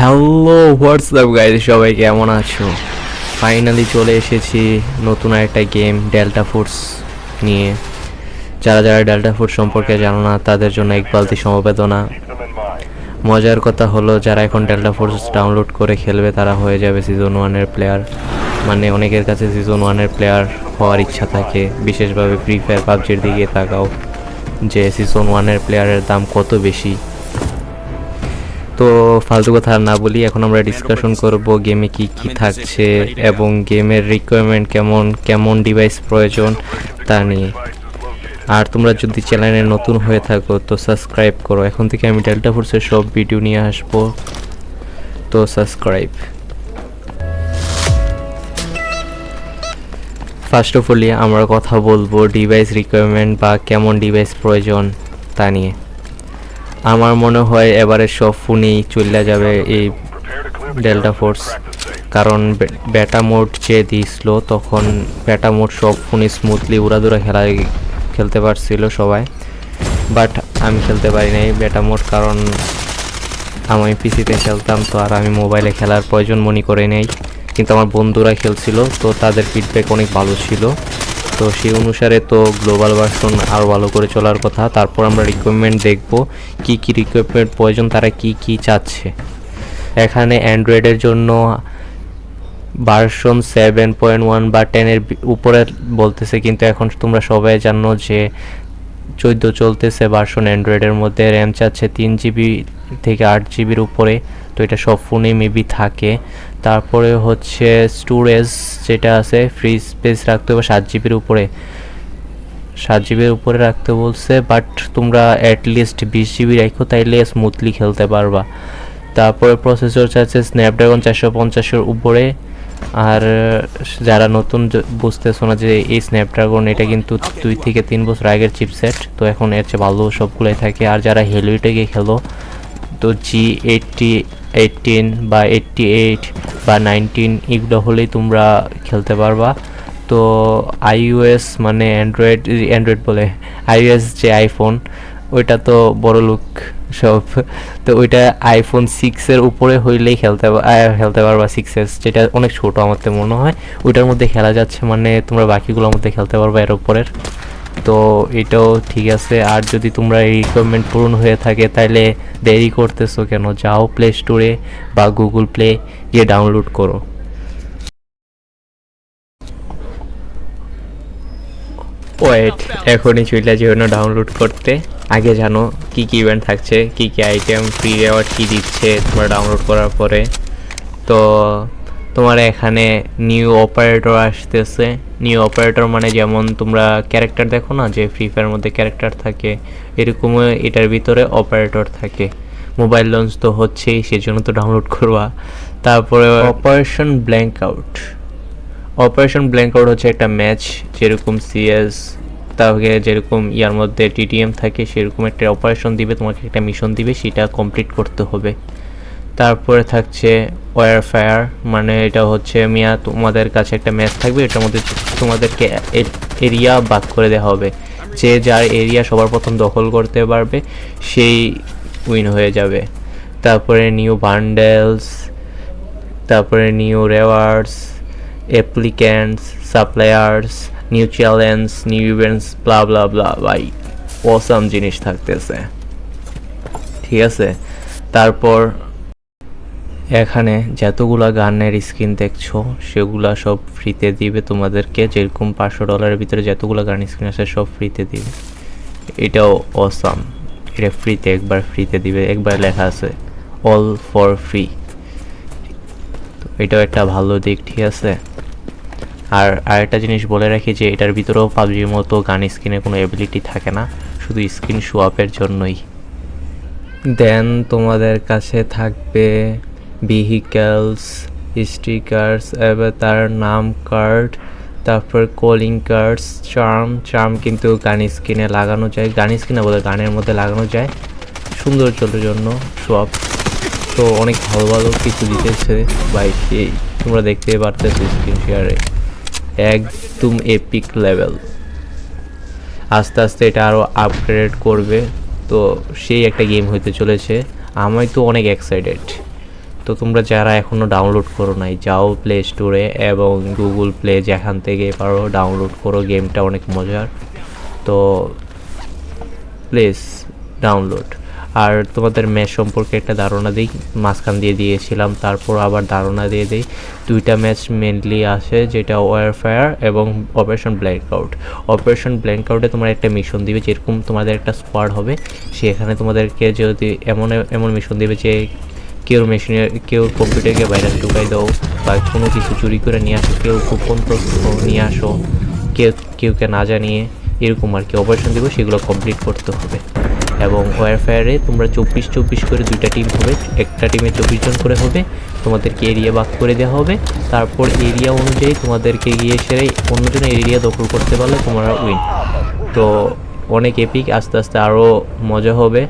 Hello WhatsApp guys সবাই কেমন আছো? ফাইনালি চলে এসেছি নতুন একটা গেম ডেল্টা ফোর্স নিয়ে। যারা যারা ডেল্টা ফোর্স সম্পর্কে জানো না, তাদের জন্য এক বালতি সমবেদনা। মজার কথা হলো, যারা এখন ডেল্টা ফোর্স ডাউনলোড করে খেলবে, তারা হয়ে যাবে সিজন ওয়ানের প্লেয়ার মানে অনেকের কাছে সিজন ওয়ানের প্লেয়ার হওয়ার ইচ্ছা থাকে। বিশেষভাবে ফ্রি ফায়ার পাবজির দিকে তাকাও, যে সিজন ওয়ানের প্লেয়ারের দাম কত বেশি। তো ফালতু কথা না বলি, এখন আমরা ডিসকাশন করব গেমে কি কি থাকছে এবং গেমের রিকোয়ারমেন্ট কেমন কেমন ডিভাইস প্রয়োজন তা নিয়ে। আর তোমরা যদি চ্যানেলে নতুন হয়ে থাকো, তো সাবস্ক্রাইব করো। এখন থেকে আমি ডেল্টা ফোর্সের সব ভিডিও নিয়ে আসব। তো সাবস্ক্রাইব ফার্স্ট অফ অল আমরা কথা বলব ডিভাইস রিকোয়ারমেন্ট বা কেমন ডিভাইস প্রয়োজন তা নিয়ে। আমার মনে হয় এবারে সব ফোনেই চলে যাবে এই ডেল্টা ফোর্স কারণ ব্যাটা মোড যে দিয়েছিল তখন ব্যাটা মোড সব ফোনে স্মুথলি উড়াদুরা খেলা খেলতে পারছিল সবাই। বাট আমি খেলতে পারি নাই ব্যাটা মোড কারণ আমি পিসিতে খেলতাম তো আর আমি মোবাইলে খেলার প্রয়োজন মনে করে নেই। কিন্তু আমার বন্ধুরা খেলছিল, তো তাদের ফিডব্যাক অনেক ভালো ছিল। তো সেই অনুসারে তো গ্লোবাল ভার্সন আরও ভালো করে চলার কথা। তারপর আমরা রিকোয়ারমেন্ট দেখব কি কি রিকোয়ারমেন্ট প্রয়োজন, তারা কি কি চাচ্ছে। এখানে অ্যান্ড্রয়েডের জন্য ভার্সন সেভেন পয়েন্ট ওয়ান বা টেনের উপরে বলতেছে, কিন্তু এখন তোমরা সবাই জানো যে চোদ্দ চলতেছে ভার্সন অ্যান্ড্রয়েডের মধ্যে র্যাম চাচ্ছে তিন জিবি থেকে আট জিবির উপরে, তো এটা সব ফোনে মেবি থাকে। তারপরে হচ্ছে স্টোরেজ যেটা আছে ফ্রি স্পেস রাখতে হবে সাত জিবির উপরে। সাত জিবির উপরে রাখতে বলছে বাট তোমরা অ্যাটলিস্ট বিশ জিবি রাখো, তাইলে স্মুথলি খেলতে পারবা। তারপরে প্রসেসর চাচ্ছে স্ন্যাপড্রাগন চারশো পঞ্চাশের উপরে। আর, যারা নতুন বুঝতেছো না যে এই স্ন্যাপড্রাগন এটা কিন্তু দুই থেকে তিন বছর আগের চিপসেট তো এখন এর চেয়ে ভালো সবগুলোই থাকে। আর যারা হেলুইটেকে খেলো, তো জি এইটটি এইটিন বা এইটটি এইট বা নাইনটিন এগুলো হলেই তোমরা খেলতে পারবা। তো আইওএস মানে অ্যান্ড্রয়েড অ্যান্ড্রয়েড বলে আইওএস যে আইফোন ওইটা তো বড় লোক সব। তো ওইটা আইফোন সিক্সের উপরে হইলেই খেলতে খেলতে পারবা এস যেটা অনেক ছোটো আমার তো মনে হয়। ওইটার মধ্যে খেলা যাচ্ছে মানে তোমরা বাকিগুলোর মধ্যে খেলতে পারবা এর উপরের। তো এটাও ঠিক আছে। আর যদি তোমরা এই রিকোয়ারমেন্ট পূরণ হয়ে থাকে তাহলে দেরি করতেছো কেন? যাও প্লে স্টোরে বা গুগল প্লে গিয়ে ডাউনলোড করো। ওয়েট এখনই চলে যেও না ডাউনলোড করতে। আগে জানো কি কি ইভেন্ট থাকছে কি কি আইটেম ফ্রি রেওয়ার্ড কি দিচ্ছে তোমরা ডাউনলোড করার পরে। তো তোমার এখানে নিউ অপারেটর আসতেছে। নিউ অপারেটর মানে যেমন তোমরা ক্যারেক্টার দেখো না যে ফ্রি ফায়ার মধ্যে ক্যারেক্টার থাকে এরকম এটার ভিতরে অপারেটর থাকে। মোবাইল লঞ্চ তো হচ্ছেই সেজন্য তো ডাউনলোড করবা। তারপরে operation blank out operation blank out হচ্ছে একটা ম্যাচ যেরকম সিএস তাহলে যেরকম ইয়ার মধ্যে টিটিএম থাকে, সেরকম একটা অপারেশন দিবে, তোমাকে একটা মিশন দিবে, সেটা কমপ্লিট করতে হবে। তারপরে থাকছে ওয়ার ফায়ার মানে এটা হচ্ছে মিয়া, তোমাদের কাছে একটা ম্যাচ থাকবে, এটার মধ্যে তোমাদেরকে এরিয়া বাদ করে দেওয়া হবে। যে যার এরিয়া সবার প্রথম দখল করতে পারবে, সেই উইন হয়ে যাবে। তারপরে নিউ বান্ডেলস তারপরে new rewards applicants suppliers new challenge new events blah blah blah ভাই অসাম জিনিস থাকতেছে। ঠিক আছে? তারপর এখানে যতগুলা গানের স্ক্রিন দেখছ, সেগুলা সব ফ্রিতে দিবে তোমাদেরকে। যেরকম পাঁচশো ডলারের ভিতরে যতগুলো গান স্ক্রিন আছে, সব ফ্রিতে দিবে। এটাও অসাম এটা ফ্রিতে একবার ফ্রিতে দিবে। একবার লেখা আছে অল ফর ফ্রি তো এটাও একটা ভালো দিক, ঠিক আছে? আর আরেকটা জিনিস বলে রাখি যে এটার ভিতরেও পাবজির মতো গান স্ক্রিনে কোনো এবিলিটি থাকে না, শুধু স্ক্রিন শো আপের জন্যই। দেন তোমাদের কাছে থাকবে ভেহিক্যালস স্টিকার্স এবার তার নাম কার্ড তারপর কলিং কার্ডস চার্ম চার্ম কিন্তু গান স্ক্রিনে লাগানো যায়, গান স্ক্রিনে বলে গানের মধ্যে লাগানো যায়। সৌন্দর্যের জন্য সব তো অনেক ভালো ভালো কিছু দিতেছে বাইক তোমরা দেখতে পারতেছো স্ক্রিন শেয়ারে একদম এপিক লেভেল আস্তে আস্তে এটা আরও আপগ্রেড করবে। তো সেই একটা গেম হইতে চলেছে। আমি তো অনেক এক্সাইটেড তো তোমরা যারা এখনও ডাউনলোড করো নাই, যাও প্লে স্টোরে এবং গুগল প্লে যেখান থেকে পারো ডাউনলোড করো গেমটা অনেক মজার। তো প্লিজ ডাউনলোড আর তোমাদের ম্যাচ সম্পর্কে একটা ধারণা দিই, মাঝখান দিয়ে দিয়েছিলাম, তারপর আবার ধারণা দিয়ে দিই। দুইটা ম্যাচ মেনলি আসে যেটা ওয়ারফেয়ার এবং operation blank out operation blank আউটে তোমার একটা মিশন দিবে, যেরকম তোমাদের একটা স্কোয়াড হবে, সেখানে তোমাদেরকে যদি এমন এমন মিশন দিবে যে কেউ মেশিনের কেউ কম্পিউটারকে বাইরে ঢুকাই দাও বা কোনো কিছু চুরি করে নিয়ে আসো, কেউ গোপন তথ্য নিয়ে আসো, কেউ, কেউকে না জানিয়ে এরকম আর কি অপারেশন দেবো, সেগুলো কমপ্লিট করতে হবে। এবং ওয়ারফেয়ারে তোমরা চব্বিশ চব্বিশ করে দুইটা টিম হবে। একটা টিমে চব্বিশ জন করে হবে। তোমাদেরকে এরিয়া ভাগ করে দেওয়া হবে। তারপর এরিয়া অনুযায়ী তোমাদেরকে গিয়ে সেরে অন্যজনের এরিয়া দখল করতে পারলে তোমরা উইন তো অনেক এপিক আস্তে আস্তে আরও মজা হবে।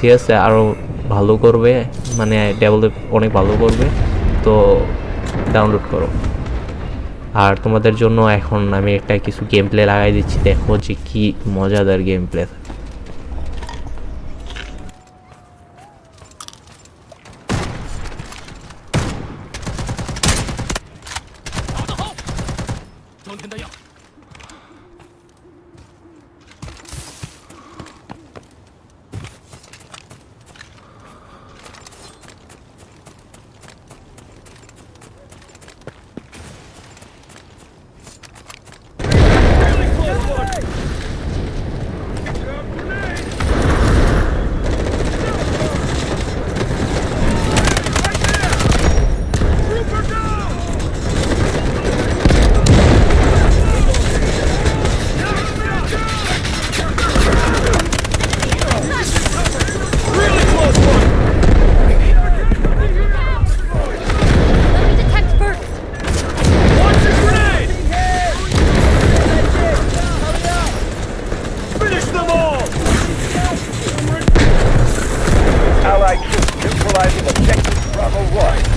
ঠিক আছে আরও ভালো করবে। মানে ডেভেলপ অনেক ভালো করবে। তো ডাউনলোড করো। আর তোমাদের জন্য এখন আমি একটা কিছু গেম প্লে লাগাই দিচ্ছি। দেখো যে কী মজাদার game play Capturing objective Bravo 1.